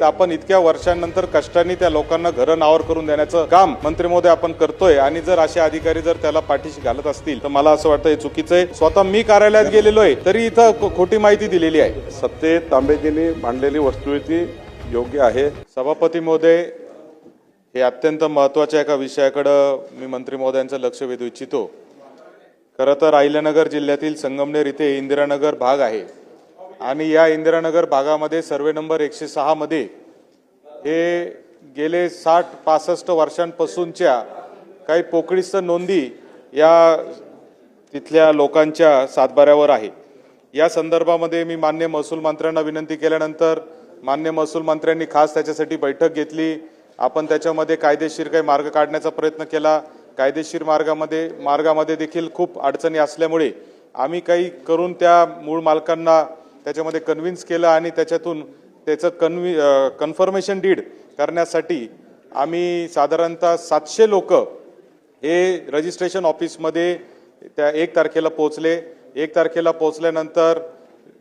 आपण इतक्या वर्षांनंतर कष्टांनी त्या लोकांना घरं नावर करून देण्याचं काम मंत्री महोदय आपण करतोय. आणि जर असे अधिकारी जर त्याला पाठीशी घालत असतील तर मला असं वाटतं हे चुकीचं आहे. स्वतः मी कार्यालयात गेलेलो आहे तरी इथं खोटी माहिती दिलेली आहे. सत्तेत तांबेजींनी मांडलेली वस्तुस्थिती योग्य आहे. सभापती महोदय हे अत्यंत महत्त्वाच्या एका विषयाकडं मी मंत्री महोदयांचं लक्ष वेधू इच्छितो. खरं तर अहिल्यानगर जिल्ह्यातील संगमनेर इथे इंदिरानगर भाग आहे. आणि या इंदिरानगर भागामध्ये सर्वे नंबर एकशे सहामध्ये हे गेले साठ पासष्ट वर्षांपासूनच्या काही पोकळीस्त नोंदी या तिथल्या लोकांच्या सातबाऱ्यावर आहे. या संदर्भामध्ये मी मान्य महसूल मंत्र्यांना विनंती केल्यानंतर मान्य महसूल मंत्र्यांनी खास त्याच्यासाठी बैठक घेतली. आपण त्याच्यामध्ये कायदेशीर काही मार्ग काढण्याचा प्रयत्न केला. कायदेशीर मार्गामध्ये मार्गामध्ये देखील खूप अडचणी असल्यामुळे आम्ही काही करून त्या मूळ मालकांना त्याच्यामध्ये कन्व्हिन्स केलं आणि त्याच्यातून त्याचं कन्व्हि कन्फर्मेशन डीड करण्यासाठी आम्ही साधारणतः सातशे लोक हे रजिस्ट्रेशन ऑफिसमध्ये त्या एक तारखेला पोहोचले. एक तारखेला पोहोचल्यानंतर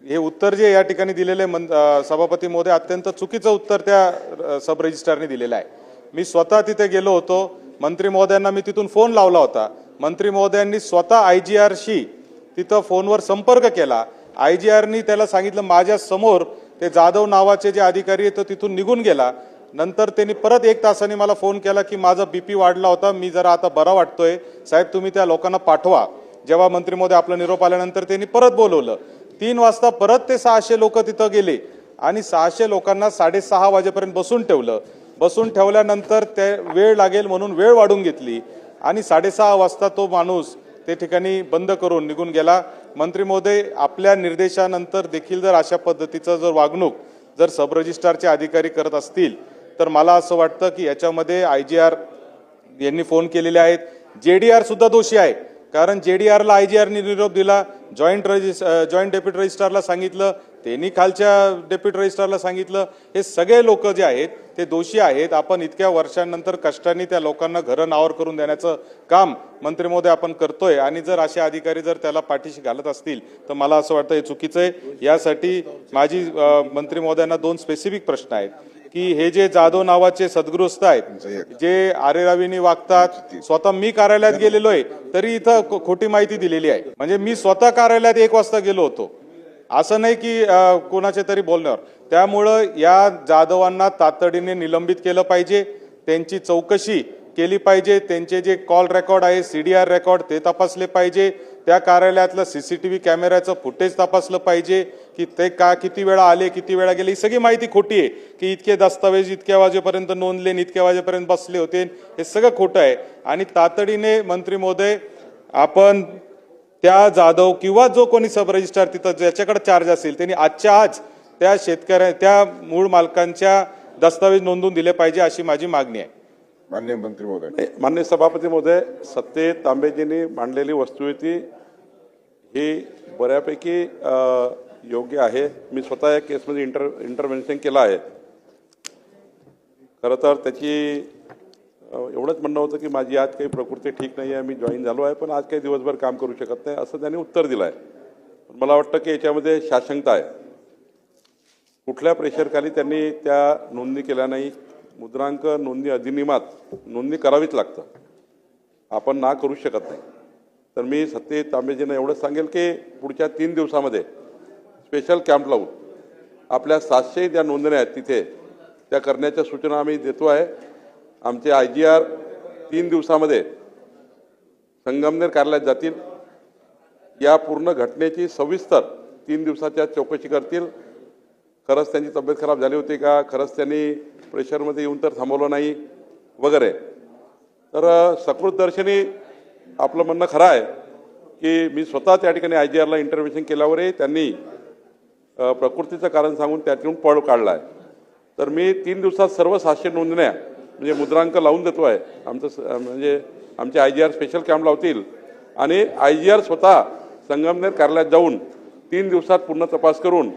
हे उत्तर जे या ठिकाणी दिलेले मन सभापती महोदय अत्यंत चुकीचं उत्तर त्या सब रजिस्ट्रारने दिलेलं आहे. मी स्वतः तिथे गेलो होतो. मंत्री महोदयांना मी तिथून फोन लावला होता. मंत्री महोदयांनी स्वतः आय जी आरशी तिथं फोनवर संपर्क केला. आय जी आरनी त्याला सांगितलं माझ्यासमोर ते जाधव नावाचे जे अधिकारी आहेत तो तिथून निघून गेला. नंतर त्यांनी परत एक तासाने मला फोन केला की माझा बीपी वाढला होता. मी जरा आता बरा वाटतोय. साहेब तुम्ही त्या लोकांना पाठवा. जेव्हा मंत्री महोदय आपला निरोप आल्यानंतर त्यांनी परत बोलवलं. तीन वाजता परत ते सहाशे लोक तिथं गेले आणि सहाशे लोकांना साडेसहा वाजेपर्यंत बसून ठेवलं. बसून ठेवल्यानंतर ते वेळ लागेल म्हणून वेळ वाढून घेतली आणि साडेसहा वाजता तो माणूस ते ठिकाणी बंद करून निघून गेला. मंत्री महोदय आपल्या निर्देशानंतर देखील जर अशा पद्धतीचं जर वागणूक जर सब रजिस्ट्रारचे अधिकारी करत असतील तर मला असं वाटतं की याच्यामध्ये आय जी आर यांनी फोन केलेले आहेत. जे डी आर सुद्धा दोषी आहे. कारण जे डी आरला आय जी आरने निरोप दिला जॉईंट रजिस जॉईंट डेप्युटी रजिस्ट्रारला सांगितलं त्यांनी खालच्या डेप्युटी रजिस्ट्रारला सांगितलं हे सगळे लोक जे आहेत ते दोषी आहेत. आपण इतक्या वर्षांनंतर कष्टाने त्या लोकांना घरं नावर करून देण्याचं काम मंत्री महोदय आपण करतोय. आणि जर असे अधिकारी जर त्याला पाठीशी घालत असतील तर मला असं वाटतं हे चुकीचं आहे. यासाठी माझी मंत्री महोदयांना दोन स्पेसिफिक प्रश्न आहेत. की हे जे जाधव नावाचे सद्गृहस्थ आहेत जे आरेरावीने वागतात स्वतः मी कार्यालयात गेलेलो आहे तरी इथं खोटी माहिती दिलेली आहे. म्हणजे मी स्वतः कार्यालयात एक वाजता गेलो होतो. असं नाही की कोणाच्या तरी बोलण्यावर. त्यामुळं या जाधवांना तातडीने निलंबित केलं पाहिजे. त्यांची चौकशी केली पाहिजे. त्यांचे जे कॉल रेकॉर्ड आहे सी डी आर रेकॉर्ड ते तपासले पाहिजे. त्या कार्यालयातलं सी सी टी व्ही कॅमेऱ्याचं फुटेज तपासलं पाहिजे की ते का किती वेळा आले किती वेळा गेले. ही सगळी माहिती खोटी आहे की इतके दस्तावेज इतक्या वाजेपर्यंत नोंदले इतक्या वाजेपर्यंत बसले होते. हे सगळं खोटं आहे. आणि तातडीने मंत्री महोदय आपण त्या जाधव किंवा जो कोणी सब रजिस्ट्रार तिथं ज्याच्याकडे चार्ज असेल त्यांनी आजच्या आज त्या शेतकऱ्या त्या मूळ मालकांच्या दस्तावेज नोंदवून दिले पाहिजे अशी माझी मागणी आहे. मान्य मंत्री महोदय. नाही, माननीय सभापती महोदय सत्तेत तांबेजींनी मांडलेली वस्तुस्थिती ही बऱ्यापैकी योग्य आहे. मी स्वतः या केसमध्ये इंटर इंटरव्हेन्शन केलं आहे. खरं तर त्याची एवढंच म्हणणं होतं की माझी आज काही प्रकृती ठीक नाही आहे मी जॉईन झालो आहे पण आज काही दिवसभर काम करू शकत नाही असं त्यांनी उत्तर दिलं आहे मला वाटतं की याच्यामध्ये शासंकता आहे. कुठल्या प्रेशरखाली त्यांनी त्या नोंदणी केल्या नाही मुद्रांक नोंदणी अधिनियमात नोंदणी करावीच लागतं. आपण ना करू शकत नाही. तर मी सत्य तांबेजींना एवढंच सांगेल की पुढच्या तीन दिवसामध्ये स्पेशल कॅम्प लावून आपल्या सातशे ज्या नोंदण्या आहेत तिथे त्या करण्याच्या सूचना आम्ही देतो आहे. आमचे आय जी आर तीन दिवसामध्ये संगमनेर कार्यालयात जातील. या पूर्ण घटनेची सविस्तर तीन दिवसाच्या चौकशी करतील. खरंच त्यांची तब्येत खराब झाली होती का? खरंच त्यांनी प्रेशरमध्ये येऊन तर थांबवलं नाही? वगैरे. तर सकृतदर्शनी आपलं म्हणणं खरं आहे की मी स्वतः त्या ठिकाणी आय जी आरला इंटरव्हेन्शन केल्यावरही त्यांनी प्रकृतीचं कारण सांगून त्यातून पळ काढला आहे तर मी तीन दिवसात सर्व सातशे नोंदण्या म्हणजे मुद्रांक लावून देतो आहे. आमचं स- म्हणजे आमचे I G R special camp लावतील. आणि आय जी आर स्वतः संगमनेर कार्यालयात जाऊन तीन दिवसात पूर्ण तपास करून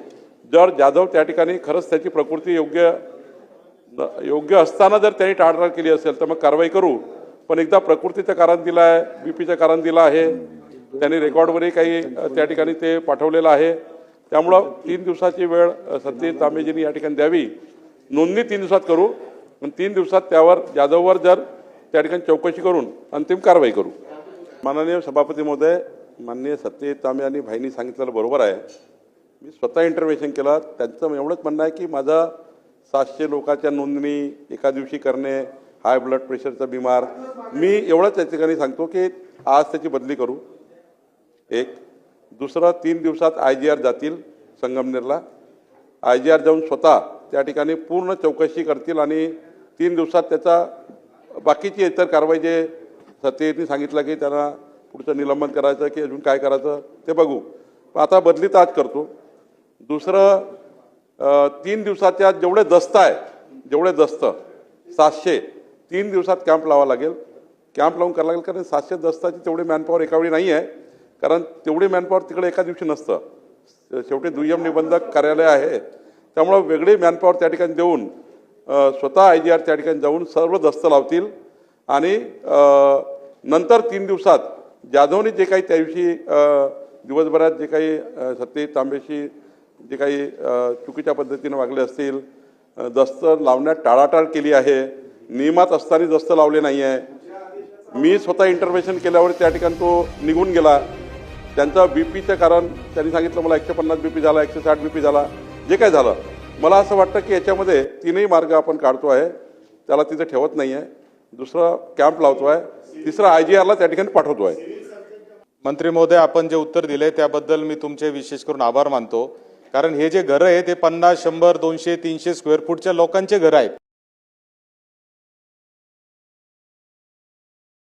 जर जाधव त्या ठिकाणी खरंच त्याची प्रकृती योग्य योग्य असताना जर त्यांनी टाळाटाळ केली असेल तर मग कारवाई करू. पण एकदा प्रकृतीचं कारण दिलं आहे बीपीचं कारण दिलं आहे त्यांनी रेकॉर्डवरही काही त्या ठिकाणी ते पाठवलेलं आहे. त्यामुळं तीन दिवसाची वेळ सत्य तांबेजींनी या ठिकाणी द्यावी. नोंदणी तीन दिवसात करू. आणि तीन दिवसात त्यावर जाधववर जर त्या ठिकाणी चौकशी करून अंतिम कारवाई करू. माननीय सभापती महोदय माननीय सत्यजित तांबे आणि भाईंनी सांगितलेलं बरोबर आहे. मी स्वतः इंटरव्हेशन केलं. त्यांचं एवढंच म्हणणं आहे की माझा सातशे लोकांच्या नोंदणी एका दिवशी करणे हाय ब्लड प्रेशरचा बिमार मी एवढंच त्या ठिकाणी सांगतो की आज त्याची बदली करू. एक. दुसरं तीन दिवसात आय जी आर जातील संगमनेरला. आय जी आर जाऊन स्वतः त्या ठिकाणी पूर्ण चौकशी करतील आणि तीन दिवसात त्याचा बाकीची इतर कारवाई जे सत्यजितनी सांगितलं की त्यांना पुढचं निलंबन करायचं की अजून काय करायचं ते बघू. पण आता बदली तर आज करतो. दुसरं तीन दिवसाच्या जेवढे दस्त आहे जेवढे दस्त सातशे तीन दिवसात कॅम्प लावा लागेल. कॅम्प लावून करावं लागेल कारण सातशे दस्ताची तेवढी मॅनपॉवर एकावेळी नाही आहे कारण तेवढी मॅनपॉवर तिकडे एका दिवशी नसतं. शेवटी दुय्यम निबंधक कार्यालय आहे. त्यामुळं वेगळी मॅनपॉवर त्या ठिकाणी देऊन स्वतः आय जी आर त्या ठिकाणी जाऊन सर्व दस्त लावतील. आणि नंतर तीन दिवसात जाधवनी जे काही त्या दिवशी दिवसभरात जे काही सत्ते तांबेशी जे काही चुकीच्या पद्धतीनं वागले असतील दस्त लावण्यात टाळाटाळ केली आहे. नियमात असताना दस्त लावले नाही आहे. मी स्वतः इंटरव्हेशन केल्यावर त्या ठिकाणी तो निघून गेला. त्यांचा बीपीचं कारण त्यांनी सांगितलं मला एकशे पन्नास बी पी झाला एकशे साठ बी पी झाला. जे काय झालं मला असं वाटतं की याच्यामध्ये तीनही मार्ग आपण काढतो आहे. त्याला तिथे ठेवत नाही आहे दुसरा कॅम्प लावतो आहे तिसरा आय जी आरला त्या ठिकाणी पाठवतो आहे मंत्री महोदय आपण जे उत्तर दिले त्याबद्दल मी तुमचे विशेष करून आभार मानतो. कारण हे जे घरं आहे ते पन्नास शंभर दोनशे तीनशे स्क्वेअर फूटच्या लोकांचे घरं आहेत.